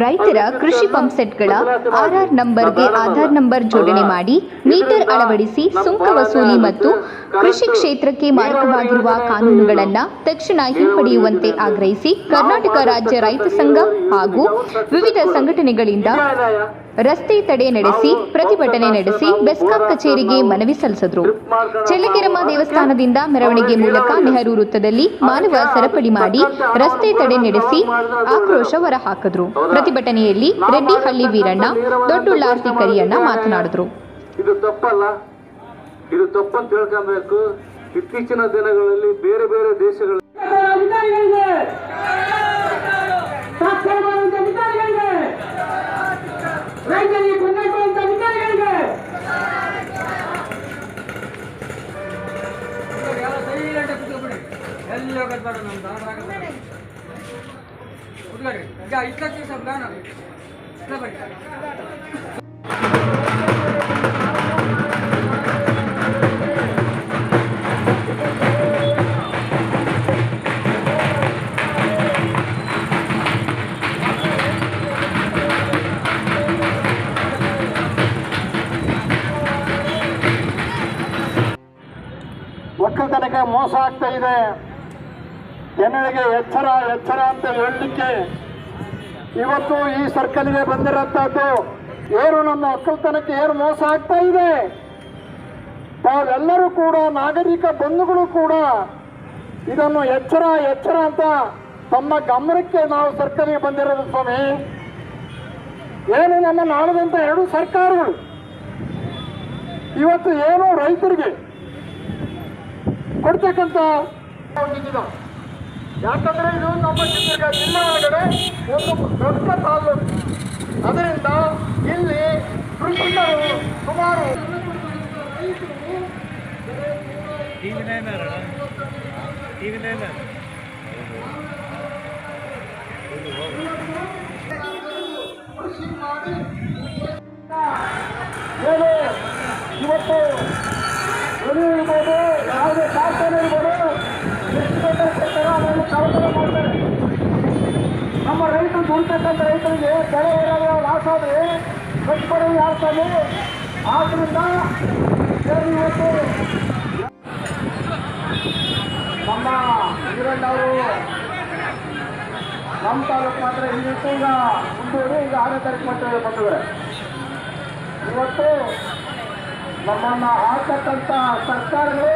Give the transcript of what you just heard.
ರೈತರ ಕೃಷಿ ಪಂಪ್ ಸೆಟ್ಗಳ ಆರ್ಆರ್ ನಂಬರ್ಗೆ ಆಧಾರ್ ನಂಬರ್ ಜೋಡಣೆ ಮಾಡಿ ಮೀಟರ್ ಅಳವಡಿಸಿ ಸುಂಕ ವಸೂಲಿ ಮತ್ತು ಕೃಷಿ ಕ್ಷೇತ್ರಕ್ಕೆ ಮಾರಕವಾಗಿರುವ ಕಾನೂನುಗಳನ್ನು ತಕ್ಷಣ ಹಿಂಪಡೆಯುವಂತೆ ಆಗ್ರಹಿಸಿ ಕರ್ನಾಟಕ ರಾಜ್ಯ ರೈತ ಸಂಘ ಹಾಗೂ ವಿವಿಧ ಸಂಘಟನೆಗಳಿಂದ ರಸ್ತೆ ತಡೆ ನಡೆಸಿ ಪ್ರತಿಭಟನೆ ನಡೆಸಿ ಬೆಸ್ಕಾಂ ಕಚೇರಿಗೆ ಮನವಿ ಸಲ್ಲಿಸಿದರು. ಚೆಲ್ಲಕೆರಮ್ಮ ದೇವಸ್ಥಾನದಿಂದ ಮೆರವಣಿಗೆ ಮೂಲಕ ನೆಹರು ವೃತ್ತದಲ್ಲಿ ಮಾನವ ಸರಪಳಿ ಮಾಡಿ ರಸ್ತೆ ತಡೆ ನಡೆಸಿ ಆಕ್ರೋಶ ಹೊರಹಾಕಿದ್ರು. ಪ್ರತಿಭಟನೆಯಲ್ಲಿ ರೆಡ್ಡಿಹಳ್ಳಿ ವೀರಣ್ಣ ದೊಡ್ಡುಳ್ಳಾರ್ತಿ ಕರಿಯಣ್ಣ ಮಾತನಾಡಿದ್ರು. ಇದು ತಪ್ಪಲ್ಲ. ಇದು ತಪ್ಪಂತ ತಿಳ್ಕೊಬೇಕು. ಇತ್ತೀಚಿನ ದಿನಗಳಲ್ಲಿ ಬೇರೆ ಬೇರೆ ದೇಶಗಳಲ್ಲಿ ಬೇಡ ನಮ್ಮ ದಾರ ಹುಡುಗರಿ ಈಗ ಇಷ್ಟಕ್ಕೆ ಸ್ವಲ್ಪ ಗಾನ ಇಲ್ಲ ಬನ್ನಿ ಒಕ್ಕಲ್ತನಕ್ಕೆ ಮೋಸ ಆಗ್ತಾ ಇದೆ ಜನರಿಗೆ ಎಚ್ಚರ ಎಚ್ಚರ ಅಂತ ಹೇಳಲಿಕ್ಕೆ ಇವತ್ತು ಈ ಸರ್ಕಲ್ಗೆ ಬಂದಿರೋಂಥದ್ದು ಏನು ನಮ್ಮ ಒಕ್ಕಲ್ತನಕ್ಕೆ ಏನು ಮೋಸ ಆಗ್ತಾ ಇದೆ? ತಾವೆಲ್ಲರೂ ಕೂಡ, ನಾಗರಿಕ ಬಂಧುಗಳು ಕೂಡ ಇದನ್ನು ಎಚ್ಚರ ಎಚ್ಚರ ಅಂತ ತಮ್ಮ ಗಮನಕ್ಕೆ ನಾವು ಸರ್ಕಲ್ಗೆ ಬಂದಿರೋದು ಸ್ವಾಮಿ. ಏನು ನಮ್ಮ ನಾಡದಂತ ಎರಡು ಸರ್ಕಾರಗಳು ಇವತ್ತು ಏನು ರೈತರಿಗೆ ಕೊಡ್ತಕ್ಕಂಥ ಯಾಕಂದ್ರೆ ಇದು ನಮ್ಮ ಚಿತ್ರದುರ್ಗ ಜಿಲ್ಲೆ ಒಳಗಡೆ ಒಂದು ದೊಡ್ಡ ತಾಲೂಕು. ಅದರಿಂದ ಇಲ್ಲಿ ಕೃಷಿಕರು ಸುಮಾರು ಇವತ್ತು ಯಾವುದೇ ಕಾರ್ಖಾನೆ ಇರ್ಬೋದು. ಎಷ್ಟು ದೊಡ್ಡ ಅದನ್ನು ಕಳತನ ಮಾಡ್ತಾರೆ ನಮ್ಮ ರೈತರು ದುಡ್ತಕ್ಕಂಥ ರೈತರಿಗೆ ಬೆಳೆ ಏನಾದರೂ ಲಾಸ್ ಆದರೆ ಕಟ್ಕೊಡೋದು ಯಾರು ಆದ್ದರಿಂದ ಇವತ್ತು ನಮ್ಮ ವೀರಣ್ಣ ಅವರು ನಮ್ಮ ತಾಲೂಕು ಮಾತ್ರ ಇವತ್ತು ಈಗ ಮುಂದೂಡಿ ಈಗ ಆರನೇ ತಾರೀಕು ಮಾತ್ರ ಬಂದಿದ್ದಾರೆ. ಇವತ್ತು ನಮ್ಮನ್ನ ಆಳ್ತಕ್ಕಂಥ ಸರ್ಕಾರಗಳು